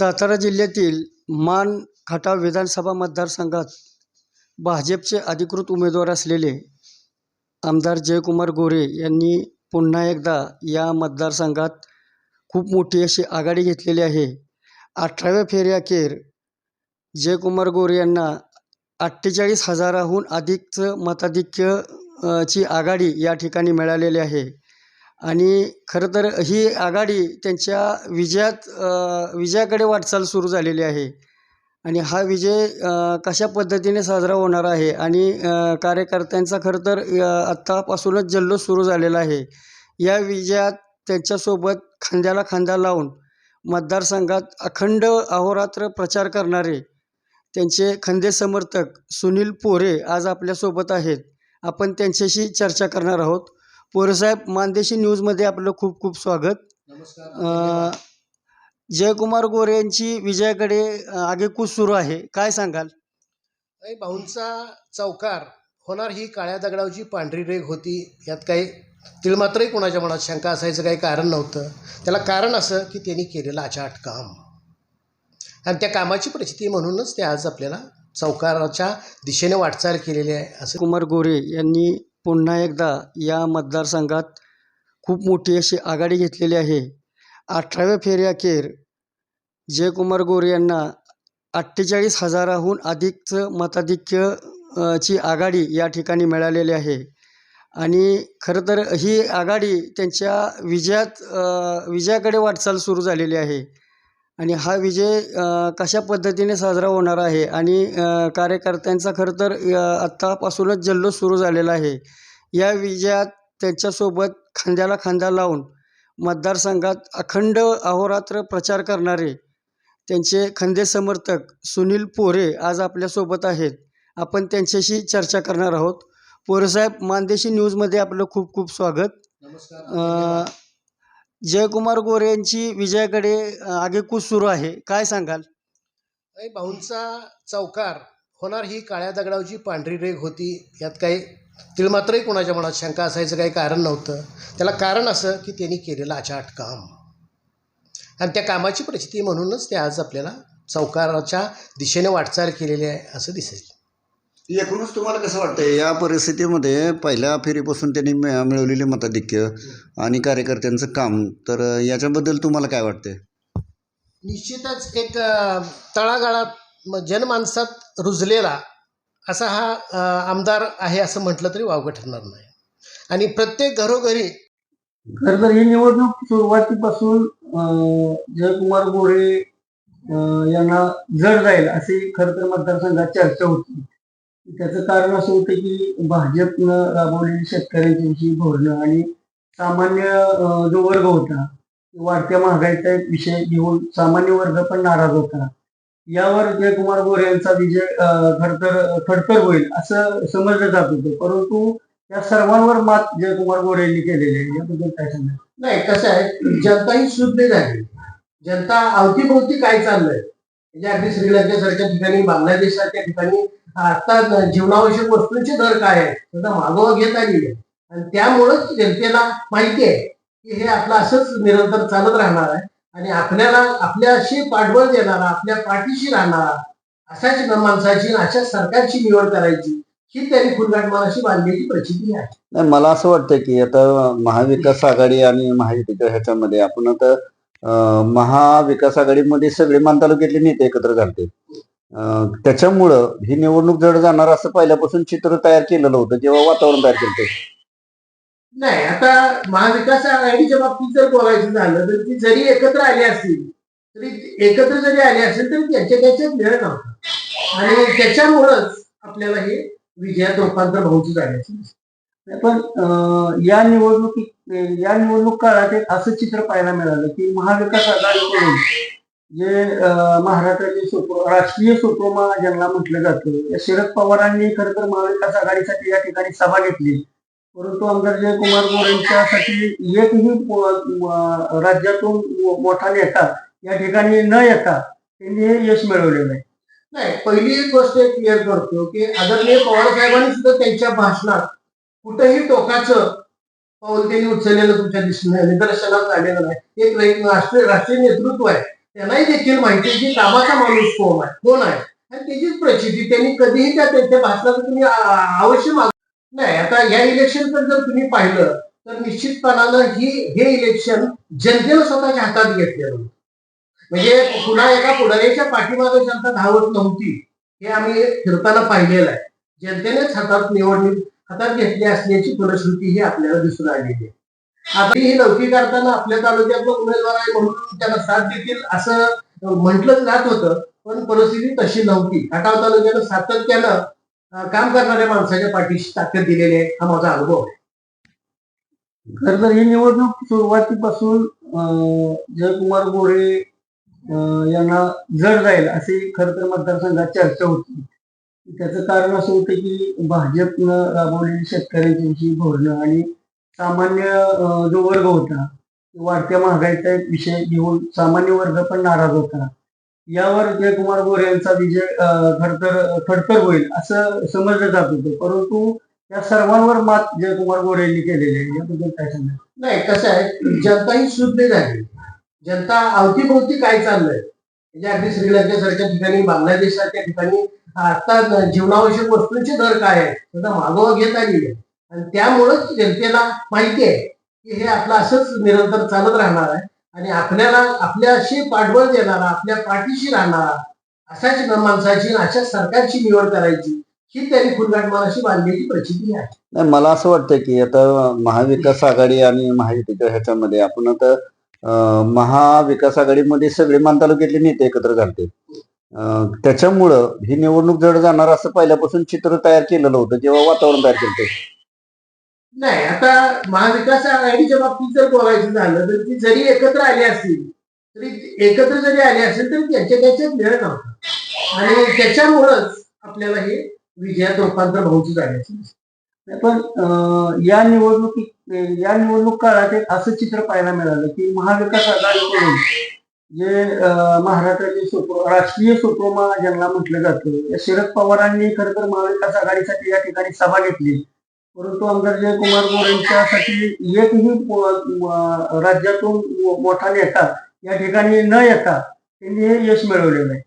सातारा जिल्ह्यातील मान खटाव विधानसभा मतदारसंघात भाजपचे अधिकृत उमेदवार असलेले आमदार जयकुमार गोरे यांनी पुन्हा एकदा या मतदारसंघात खूप मोठी अशी आघाडी घेतलेली आहे. अठराव्या फेऱ्याखेर जयकुमार गोरे यांना अठ्ठेचाळीस हजाराहून अधिकचं मताधिक्य ची आघाडी या ठिकाणी मिळालेली आहे. आणि खरं तर ही आघाडी त्यांच्या विजयात विजयाकडे वाटचाल सुरू झालेली आहे. आणि हा विजय कशा पद्धतीने साजरा होणार आहे आणि कार्यकर्त्यांचा खरं तर आत्तापासूनच जल्लोष सुरू झालेला आहे. या विजयात त्यांच्यासोबत खांद्याला खांदा लावून मतदारसंघात अखंड अहोरात्र प्रचार करणारे त्यांचे खंदे समर्थक सुनील पोरे आज आपल्यासोबत आहेत. आपण त्यांच्याशी चर्चा करणार आहोत. पोरेसाहेब मानदेशी न्यूजमध्ये आपलं खूप खूप स्वागत. जयकुमार गोरे यांची विजयाकडे आगेकूच सुरू आहे. काय सांगाल? भाऊंचा चौकार होणार ही काळ्या दगडावची पांढरी रेग होती. यात काही तिळमात्रही कोणाच्या मनात शंका असायचं काही कारण नव्हतं. त्याला कारण असं की त्यांनी केलेलं अचाट काम. आणि त्या कामाची प्रचिती म्हणूनच ते आज आपल्याला चौकाराच्या दिशेने वाटचाल केलेली आहे असं कुमार गोरे यांनी पुन्हा एकदा या मतदारसंघात खूप मोठी अशी आघाडी घेतलेली आहे. अठराव्या फेऱ्याअखेर जयकुमार गोरे यांना अठ्ठेचाळीस हजाराहून अधिकचं मताधिक्य ची आघाडी या ठिकाणी मिळालेली आहे. आणि खरं तर ही आघाडी त्यांच्या विजयात विजयाकडे वाटचाल सुरू झालेली आहे. आणि हा विजय कशा पद्धतीने साजरा होणार आहे? आणि कार्यकर्त्यांचा खरं तर आत्तापासूनच जल्लोष सुरू झालेला आहे. या विजयात त्यांच्यासोबत खांद्याला खांदा लावून मतदारसंघात अखंड अहोरात्र प्रचार करणारे त्यांचे खंदे समर्थक सुनील पोरे आज आपल्यासोबत आहेत. आपण त्यांच्याशी चर्चा करणार आहोत. पोरेसाहेब मानदेशी न्यूजमध्ये आपलं खूप खूप स्वागत. अ, जयकुमार गोरे यांची विजयाकडे आगेकूच सुरू आहे. काय सांगाल? भाऊंचा चौकार होणार ही काळ्या दगडावची पांढरी रेग होती. यात काही तिळमात्रही कोणाच्या मनात शंका असायचं काही कारण नव्हतं. त्याला कारण असं की त्यांनी केलेलं अचाट काम. आणि त्या कामाची प्रचिती म्हणूनच ते आज आपल्याला चौकाराच्या दिशेने वाटचाल केलेली आहे असं दिसेल. एकूणच तुम्हाला कसं वाटतंय? या परिस्थितीमध्ये पहिल्या फेरीपासून त्यांनी मिळ- मिळवलेले मताधिक्य आणि कार्यकर्त्यांचं काम तर याच्याबद्दल तुम्हाला काय वाटतंय? निश्चितच एक अ, तळागाळात म- जनमानसात रुजलेला असा हा अ, आमदार आहे असं म्हटलं तरी वावगं ठरणार नाही. आणि प्रत्येक घरोघरी खरं तर ही निवडणूक सुरुवातीपासून अं, जयकुमार गोरे अं, यांना जड जाईल अशी खरं तर मतदारसंघात चर्चा होती. त्याचं कारण असं होतं की भाजपनं राबवलेली शेतकऱ्यांच्या विषयी धोरणं आणि सामान्य जो वर्ग होता वाढत्या महागाईचा एक विषय घेऊन सामान्य वर्ग पण नाराज होता. यावर जयकुमार गोरे यांचा विजय खडतर खडतर होईल असं समजलं जात होतं. परंतु या सर्वांवर मात जयकुमार गोरे यांनी केलेली आहे. याबद्दल काय सांगा नाही कसं आहे जनता ही शुद्ध झाली जनता अवतीभोवती काय चाललंय? म्हणजे अगदी श्रीलंकेसारख्या ठिकाणी बांगलादेशसारख्या ठिकाणी आता जीवनावश्यक वस्तूंचे दर काय आहे त्याचा मागोवा घेत आलेली आहे. आणि त्यामुळंच जनतेला माहिती आहे की हे आपलं असंच निरंतर चालत राहणार आहे. आणि आपल्याला आपल्याशी पाठबळ देणारा आपल्या पाठीशी राहणारा अशाच माणसाची अशा सरकारची निवड करायची ही त्यांनी फुलगाटमानाशी बांधलेली प्रचिती आहे. नाही मला असं वाटतं की आता महाविकास आघाडी आणि महायुतीच्या ह्याच्यामध्ये आपण आता महाविकास आघाडीमध्ये सगळे मान तालुक्यातले नेते एकत्र झालते. त्याच्यामुळं ही निवडणूक जड जाणार असं पहिल्यापासून चित्र तयार केलेलं होतं जेव्हा वातावरण तयार केलं नाही आता महाविकास आघाडीच्या बाबतीत जर बोलायचं झालं तर ती जरी एकत्र आली असतील तरी एकत्र जरी आली असेल तरी त्यांच्या त्याच्यात वेळ नव्हता. आणि त्याच्यामुळंच आपल्याला हे विजयात रूपांतर भाऊची झाल्याचं दिसतं. पण अं, या निवडणुकीत या निवडणूक काळात एक असं चित्र पाहायला मिळालं की महाविकास आघाडीकडून जे महाराष्ट्राचे सुप्र राष्ट्रीय सुप्रोमा ज्यांना म्हटलं जातं या शरद पवारांनी खरं तर महाविकास आघाडीसाठी या ठिकाणी सभा घेतली. परंतु आमदार जयकुमार गोरेंच्यासाठी एकही राज्यातून मोठा नेता या ठिकाणी न येता त्यांनी हे यश मिळवलेलं आहे. नाही पहिली एक गोष्ट क्लिअर करतो की आदरणीय पवार साहेबांनी सुद्धा त्यांच्या भाषणात कुठंही टोकाचं पाऊल त्यांनी उचललेलं तुमच्या दिसून निदर्शनात आलेलं नाही. एक राष्ट्रीय राष्ट्रीय नेतृत्व आहे. त्यांनाही देखील माहिती की कामाचा माणूस कोण आहे? कोण आहे? आणि त्याचीच प्रचिती त्यांनी कधीही त्या त्यांच्या भाषणात तुम्ही अवश्य माग नाही आता या इलेक्शन जर तुम्ही पाहिलं तर निश्चितपणानं ही हे इलेक्शन जनतेनं स्वतःच्या हातात घेतलेलं होतं. म्हणजे पुन्हा एका पुढाऱ्याच्या पाठीमागे जनता धावत नव्हती हे आम्ही फिरताना पाहिलेलं आहे. जनतेनेच हातात निवडणूक हातात घेतली असण्याची फलश्रुती ही आपल्याला दिसून आलेली आहे. आता ही नौकी करताना आपल्या तालुक्यातला उमेदवार आहे म्हणून त्याला साथ देतील असं म्हटलं जात होतं पण परिस्थिती तशी नव्हती. खटाव तालुक्यानं सातत्यानं काम करणाऱ्या माणसाच्या पाठीशी ताकद दिलेली आहे हा माझा अनुभव आहे. खर तर ही निवडणूक सुरुवातीपासून अं, जयकुमार गोरे यांना जड जाईल अशी खर तर मतदारसंघात चर्चा होती. त्याचं कारण असं होतं की भाजपनं राबवलेली शेतकऱ्यांची जी धोरणं आणि सामान्य जो वर्ग होता वाढत्या महागाईचा एक विषय घेऊन सामान्य वर्ग पण नाराज होता. यावर जयकुमार गोरे यांचा विजय खडतर खडतर होईल असं समजलं जात होतं. परंतु या सर्वांवर मात जयकुमार गोरे यांनी केलेली आहे. याबद्दल काय सांगा नाही कसं आहे जनता ही शुद्ध झाली जनता अवतीभोवती काय चाललंय? म्हणजे अगदी श्रीलंकेसारख्या ठिकाणी बांगलादेशसारख्या ठिकाणी आता जीवनावश्यक वस्तूंचे दर काय आहे त्याचा मागोवा घेत आलेली आहे. आणि त्यामुळंच जनतेला माहिती आहे की हे आपलं असंच निरंतर चालत राहणार आहे. आणि आपल्याला आपल्याशी पाठबळ देणारा आपल्या पाठीशी राहणारा अशाच माणसाची अशा सरकारची निवड करायची ही त्यांनी फुलगाटमानाशी बांधलेली प्रचिती आहे. नाही मला असं वाटतं की आता महाविकास आघाडी आणि महायुतीच्या ह्याच्यामध्ये आपण आता महाविकास आघाडीमध्ये सगळे मान तालुक्यातले नेते एकत्र झालते. त्याच्यामुळं ही निवडणूक जड जाणार असं पहिल्यापासून चित्र तयार केलेलं होतं जेव्हा वातावरण तयार केलं नाही आता महाविकास आघाडीच्या बाबतीत जर बोलायचं झालं तर ती जरी एकत्र आली असतील तरी एकत्र जरी आली असेल तरी त्यांच्या त्याच्यात वेळ नव्हता. आणि त्याच्यामुळंच आपल्याला हे विजयात रूपांतर भाऊची झाल्याचं दिसतं. पण अं, या निवडणुकीत या निवडणूक काळात एक असं चित्र पाहायला मिळालं की महाविकास आघाडीकडून जे महाराष्ट्राचे सुप्र राष्ट्रीय सुप्रमा ज्यांना म्हटलं जातं या शरद पवारांनी खरं तर महाविकास आघाडीसाठी या ठिकाणी सभा घेतली. परंतु आमदार जयकुमार गोरेंच्यासाठी एकही राज्यातून मोठा नेता या ठिकाणी न येता त्यांनी हे यश मिळवलेलं आहे.